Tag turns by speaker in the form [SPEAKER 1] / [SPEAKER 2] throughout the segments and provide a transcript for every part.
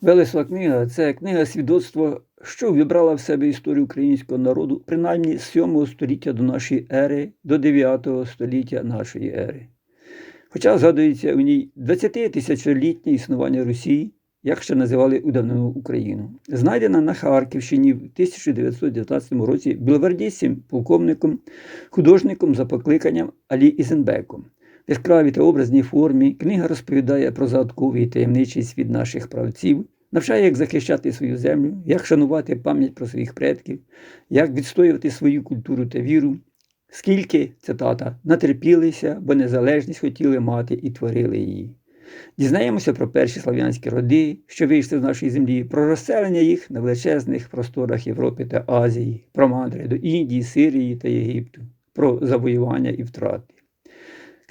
[SPEAKER 1] Велесова книга це книга свідоцтво, що вібрала в себе історію українського народу принаймні з 7 століття до нашої ери до 9 століття нашої ери. Хоча згадується у ній 20-тисячолітнє існування Росії, як ще називали у давнину Україну, знайдена на Харківщині в 1919 році білогвардійцем, полковником, художником за покликанням Алі Ізенбеком. В яскравій та образній формі книга розповідає про загадковий і таємничий світ наших правців, навчає, як захищати свою землю, як шанувати пам'ять про своїх предків, як відстоювати свою культуру та віру, скільки, цитата, натерпілися, бо незалежність хотіли мати і творили її. Дізнаємося про перші слав'янські роди, що вийшли з нашої землі, про розселення їх на величезних просторах Європи та Азії, про мандри до Індії, Сирії та Єгипту, про завоювання і втрати.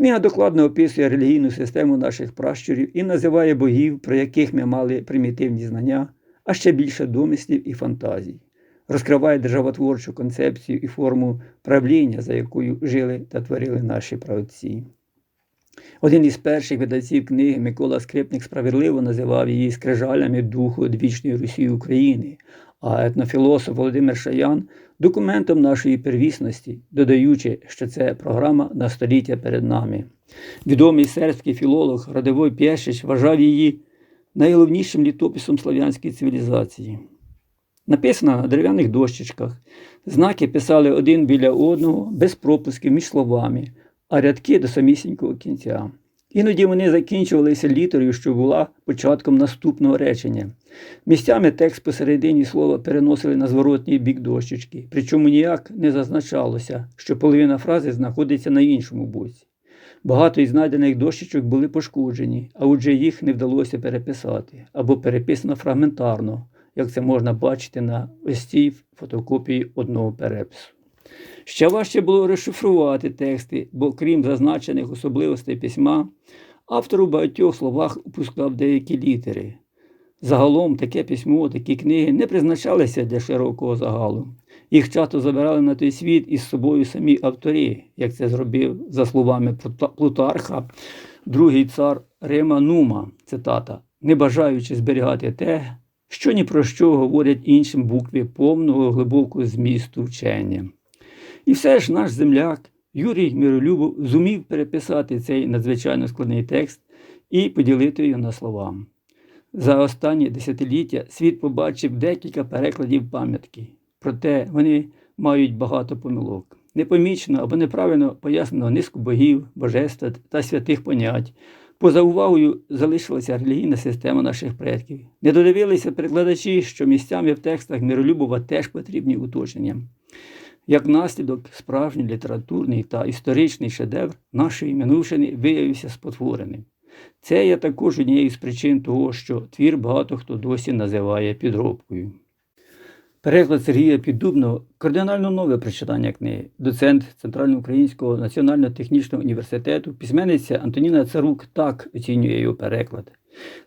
[SPEAKER 1] Книга докладно описує релігійну систему наших пращурів і називає богів, про яких ми мали примітивні знання, а ще більше домислів і фантазій. Розкриває державотворчу концепцію і форму правління, за якою жили та творили наші правці. Один із перших видавців книги Микола Скрипник справедливо називав її скрижалями духу одвічної Росії України, а етнофілософ Володимир Шаян документом нашої первісності, додаючи, що це програма на століття перед нами. Відомий сербський філолог Радивой Пєшич вважав її найголовнішим літописом слав'янської цивілізації. Написана на дерев'яних дощечках, знаки писали один біля одного, без пропусків між словами, а рядки до самісінького кінця. Іноді вони закінчувалися літерою, що була початком наступного речення. Місцями текст посередині слова переносили на зворотній бік дощечки, причому ніяк не зазначалося, що половина фрази знаходиться на іншому боці. Багато із знайдених дощечок були пошкоджені, а отже їх не вдалося переписати або переписано фрагментарно, як це можна бачити на ось цій фотокопії одного перепису. Ще важче було розшифрувати тексти, бо крім зазначених особливостей письма, автор у багатьох словах упускав деякі літери. Загалом таке письмо, такі книги не призначалися для широкого загалу. Їх часто забирали на той світ із собою самі автори, як це зробив, за словами Плутарха, другий цар Рима Нума, цитата, не бажаючи зберігати те, що ні про що говорять іншим букві повного глибокого змісту вчення. І все ж наш земляк Юрій Миролюбов зумів переписати цей надзвичайно складний текст і поділити його на слова. За останні десятиліття світ побачив декілька перекладів пам'ятки, проте вони мають багато помилок. Непомічено або неправильно пояснено низку богів, божеств та святих понять. Поза увагою залишилася релігійна система наших предків. Не додивилися перекладачі, що місцями в текстах Миролюбова теж потрібні уточнення. Як наслідок, справжній літературний та історичний шедевр нашої минувшини виявився спотвореним. Це є також однією з причин того, що твір багато хто досі називає підробкою. Переклад Сергія Піддубного кардинально нове прочитання книги, доцент Центральноукраїнського національно-технічного університету, письменниця Антоніна Царук так оцінює його переклад.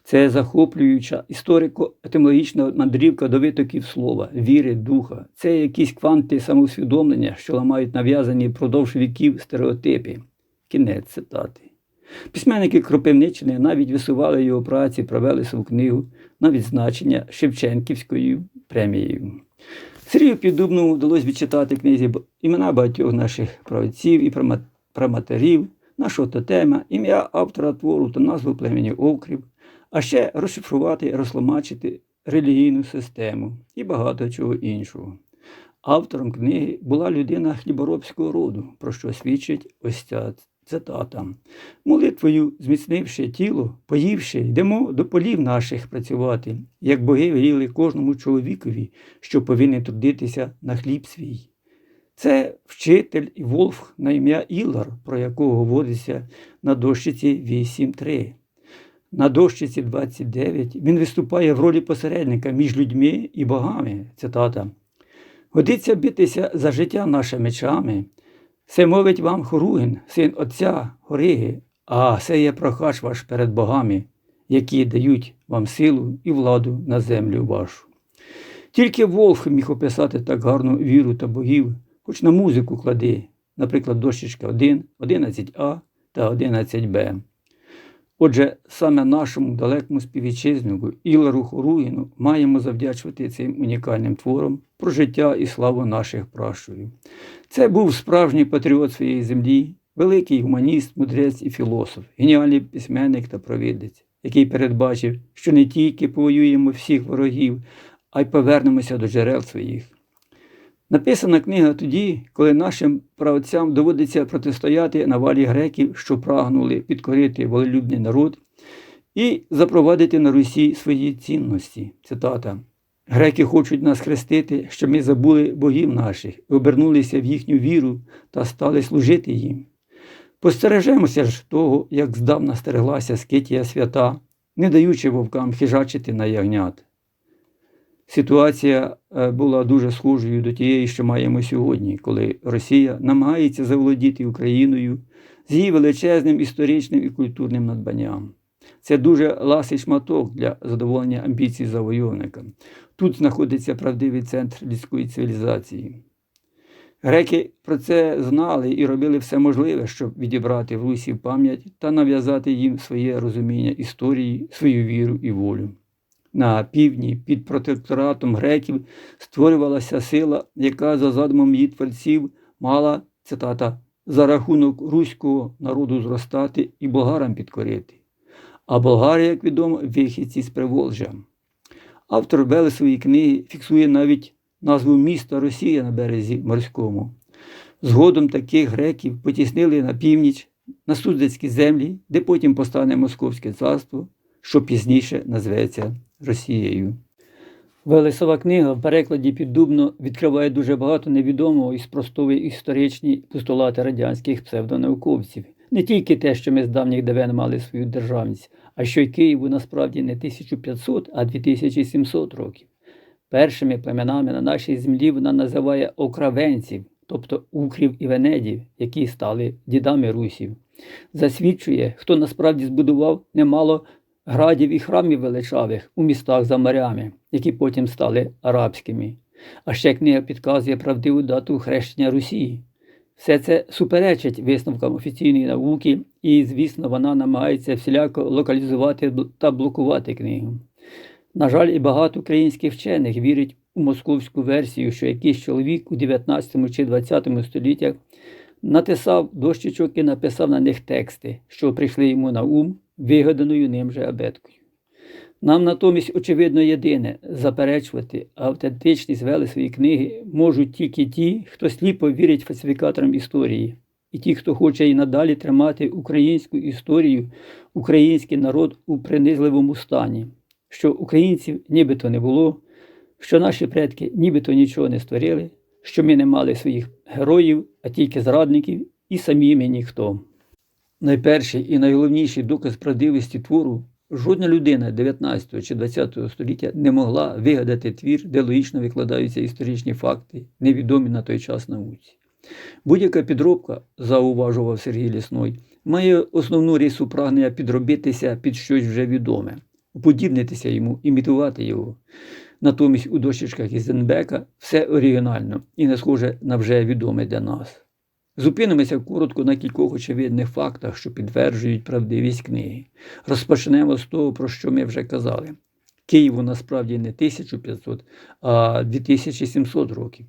[SPEAKER 1] Це захоплююча історико-етимологічна мандрівка до витоків слова, віри, духа. Це якісь кванти самоусвідомлення, що ламають нав'язані впродовж віків стереотипи. Кінець цитати. Письменники Кропивниччини навіть висували його праці, провели свою книгу на відзначення Шевченківською премією. Сергію Піддубному вдалося відчитати книзі імена багатьох наших правців і праматерів, нашого тотема, ім'я автора твору та назву племені Окрів, а ще розшифрувати, розтлумачити релігійну систему і багато чого іншого. Автором книги була людина хліборобського роду, про що свідчить ось ця цитата. Молитвою, зміцнивши тіло, поївши, йдемо до полів наших працювати, як боги веліли кожному чоловікові, що повинен трудитися на хліб свій. Це вчитель і Волф на ім'я Ілар, про якого говориться на дощиці 8.3. На дощиці 29 він виступає в ролі посередника між людьми і богами. Цитата. Годиться битися за життя наше мечами. Це мовить вам Хоругін, син отця Гориги, а це є прохач ваш перед богами, які дають вам силу і владу на землю вашу. Тільки Волф міг описати так гарну віру та богів, хоч на музику клади, наприклад, дощечка 1, 11а та 11б. Отже, саме нашому далекому співвітчизнику Ілару Хоругіну маємо завдячувати цим унікальним твором про життя і славу наших пращурів. Це був справжній патріот своєї землі, великий гуманіст, мудрець і філософ, геніальний письменник та провідець, який передбачив, що не тільки повоюємо всіх ворогів, а й повернемося до джерел своїх. Написана книга тоді, коли нашим праотцям доводиться протистояти навалі греків, що прагнули підкорити волелюбний народ і запровадити на Русі свої цінності. Цитата. Греки хочуть нас хрестити, щоб ми забули богів наших, обернулися в їхню віру та стали служити їм. Постережемося ж того, як здавна стереглася Скитія свята, не даючи вовкам хижачити на ягнят. Ситуація е, була дуже схожою до тієї, що маємо сьогодні, коли Росія намагається заволодіти Україною з її величезним історичним і культурним надбанням. Це дуже ласий шматок для задоволення амбіцій завойовника. Тут знаходиться правдивий центр людської цивілізації. Греки про це знали і робили все можливе, щоб відібрати в Русі пам'ять та нав'язати їм своє розуміння історії, свою віру і волю. На півдні під протекторатом греків створювалася сила, яка за задумом її творців мала цитата за рахунок руського народу зростати і болгарам підкорити. А Болгарія, як відомо, вихідці з Приволжя. Автор Велесової книги фіксує навіть назву міста Росія на березі морському. Згодом таких греків потіснили на північ, на Суздецькі землі, де потім постане Московське царство, що пізніше назветься Росією. Велесова книга в перекладі піддубно відкриває дуже багато невідомого і спростовує історичні постулати радянських псевдонауковців. Не тільки те, що ми з давніх давен мали свою державність, а що й Києву насправді не 1500, а 2700 років. Першими племенами на нашій землі вона називає окравенців, тобто укрів і венедів, які стали дідами русів. Засвідчує, хто насправді збудував немало градів і храмів величавих у містах за морями, які потім стали арабськими. А ще книга підказує правдиву дату хрещення Росії. Все це суперечить висновкам офіційної науки, і, звісно, вона намагається всіляко локалізувати та блокувати книгу. На жаль, і багато українських вчених вірять у московську версію, що якийсь чоловік у 19 чи 20 століттях натисав дощечок і написав на них тексти, що прийшли йому на ум, вигаданою ним же абеткою. Нам натомість, очевидно, єдине заперечувати автентичність Велесової книги можуть тільки ті, хто сліпо вірить фальсифікаторам історії, і ті, хто хоче і надалі тримати українську історію, український народ у принизливому стані, що українців нібито не було, що наші предки нібито нічого не створили, що ми не мали своїх героїв, а тільки зрадників, і самі ми ніхто. Найперший і найголовніший доказ правдивості твору жодна людина 19 чи 20 століття не могла вигадати твір, де логічно викладаються історичні факти, невідомі на той час науці. Будь-яка підробка, зауважував Сергій Лісной, має основну рису прагнення підробитися під щось вже відоме, уподібнитися йому, імітувати його. Натомість у дощечках із Зенбека все оригінально і не схоже на вже відоме для нас. Зупинимося коротко на кількох очевидних фактах, що підтверджують правдивість книги. Розпочнемо з того, про що ми вже казали. Києву насправді не 1500, а 2700 років.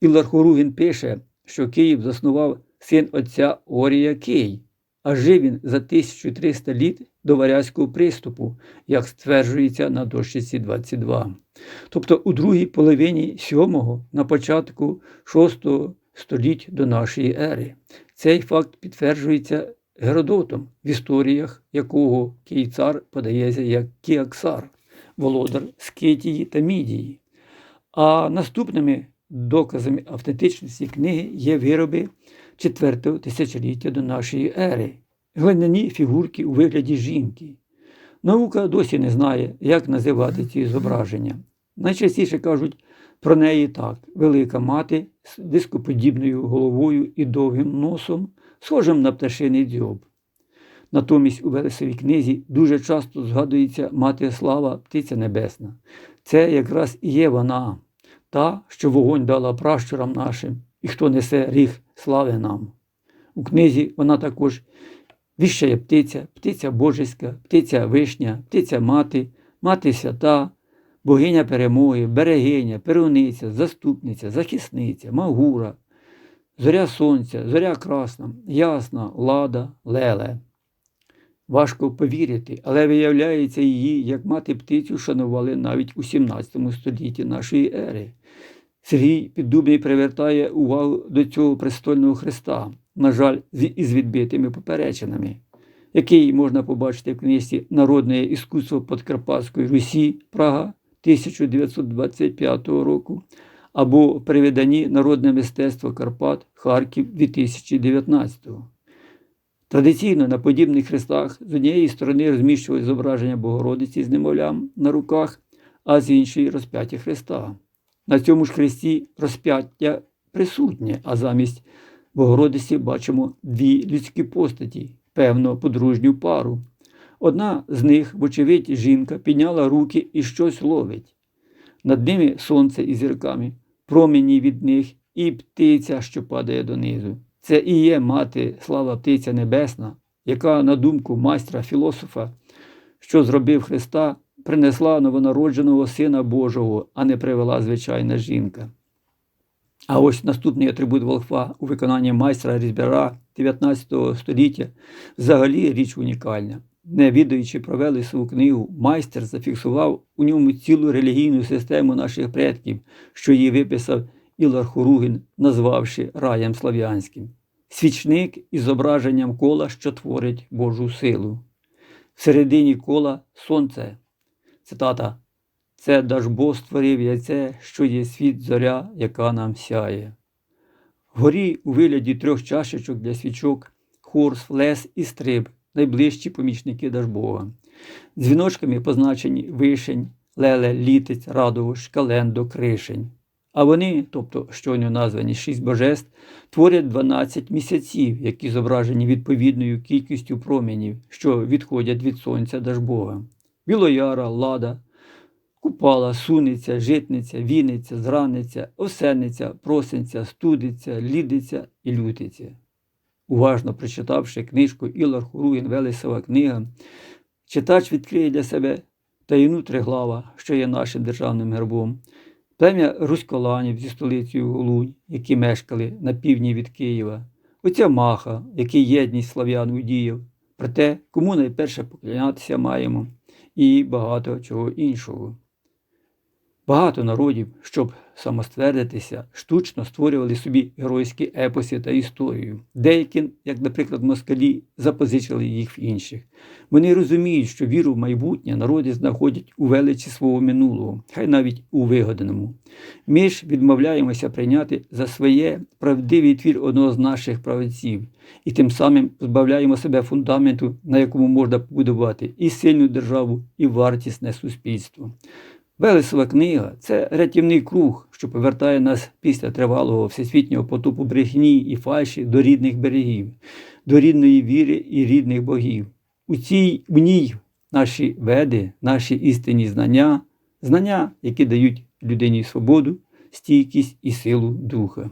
[SPEAKER 1] Ілар Хоругін пише, що Київ заснував син отця Орія Кий, а жив він за 1300 літ до варязького приступу, як стверджується на дощиці 22. Тобто у другій половині 7-го, на початку 6-го століть до нашої ери. Цей факт підтверджується Геродотом, в історіях якого Київцар подається як Кіаксар, володар Скитії та Мідії. А наступними доказами автентичності книги є вироби 4 тисячоліття до нашої ери, глиняні фігурки у вигляді жінки. Наука досі не знає, як називати ці зображення. Найчастіше кажуть про неї так: велика мати з дископодібною головою і довгим носом, схожим на пташиний дзьоб. Натомість у Велесовій книзі дуже часто згадується мати слава Птиця Небесна. Це якраз і є вона, та, що вогонь дала пращурам нашим, і хто несе ріг слави нам. У книзі вона також Віщая птиця, птиця божеська, птиця вишня, птиця мати, мати свята, богиня перемоги, берегиня, перуниця, заступниця, захисниця, магура, зоря сонця, зоря красна, ясна, лада, леле. Важко повірити, але виявляється, її, як мати птицю, шанували навіть у 17 столітті нашої ери. Сергій Піддубний привертає увагу до цього престольного Христа, на жаль, із відбитими поперечинами, який можна побачити в книжці Народне іскусство Подкарпатської Русі Прага 1925 року або при Народне мистецтво Карпат Харків 2019 Традиційно на подібних хрестах з однієї сторони розміщували зображення Богородиці з немовлям на руках, а з іншої розп'яття Христа. На цьому ж хресті розп'яття присутнє, а замість Богородиці бачимо дві людські постаті, певно, подружню пару. Одна з них, вочевидь, жінка, підняла руки і щось ловить. Над ними сонце із зірками, промені від них і птиця, що падає донизу. Це і є мати слава птиця небесна, яка, на думку майстра філософа, що зробив Христа, принесла новонародженого Сина Божого, а не привела звичайна жінка. А ось наступний атрибут Волхва у виконанні майстра Різбера 19 століття взагалі річ унікальна. Не відаючи про Велесову книгу, майстер зафіксував у ньому цілу релігійну систему наших предків, що її виписав Ілар Хуругін, назвавши раєм слав'янським. Свічник із зображенням кола, що творить Божу силу. Всередині кола сонце. Цитата. Це Дажбо створив яйце, що є світ зоря, яка нам сяє. Вгорі у вигляді трьох чашечок для свічок хорс, лес і стриб, найближчі помічники Дажбога. Дзвіночками позначені вишень, леле, літець, радовуш, календо, кришень. А вони, тобто щойно названі шість божеств, творять 12 місяців, які зображені відповідною кількістю променів, що відходять від сонця Дажбога. Білояра, лада, купала, суниця, житниця, віниця, зраниця, осенниця, просенця, студиця, лідиця і лютиця. Уважно прочитавши книжку Ілар Хуруїн Велесова книга, читач відкриє для себе таїну триглава, що є нашим державним гербом, плем'я Руськоланів зі столицею Голунь, які мешкали на півдні від Києва, оця Маха, який єдність слав'ян удіяв, про те, кому найперше поклонятися маємо, і багато чого іншого. Багато народів, щоб самоствердитися, штучно створювали собі геройські епоси та історію. Деякі, як, наприклад, москалі, запозичили їх в інших. Вони розуміють, що віру в майбутнє народи знаходять у величі свого минулого, хай навіть у вигаданому. Ми ж відмовляємося прийняти за своє правдивий твір одного з наших праведців, і тим самим позбавляємо себе фундаменту, на якому можна побудувати і сильну державу, і вартісне суспільство. Велесова книга це рятівний круг, що повертає нас після тривалого всесвітнього потопу брехні і фальші до рідних берегів, до рідної віри і рідних богів. У цій в ній наші веди, наші істинні знання, знання, які дають людині свободу, стійкість і силу духа.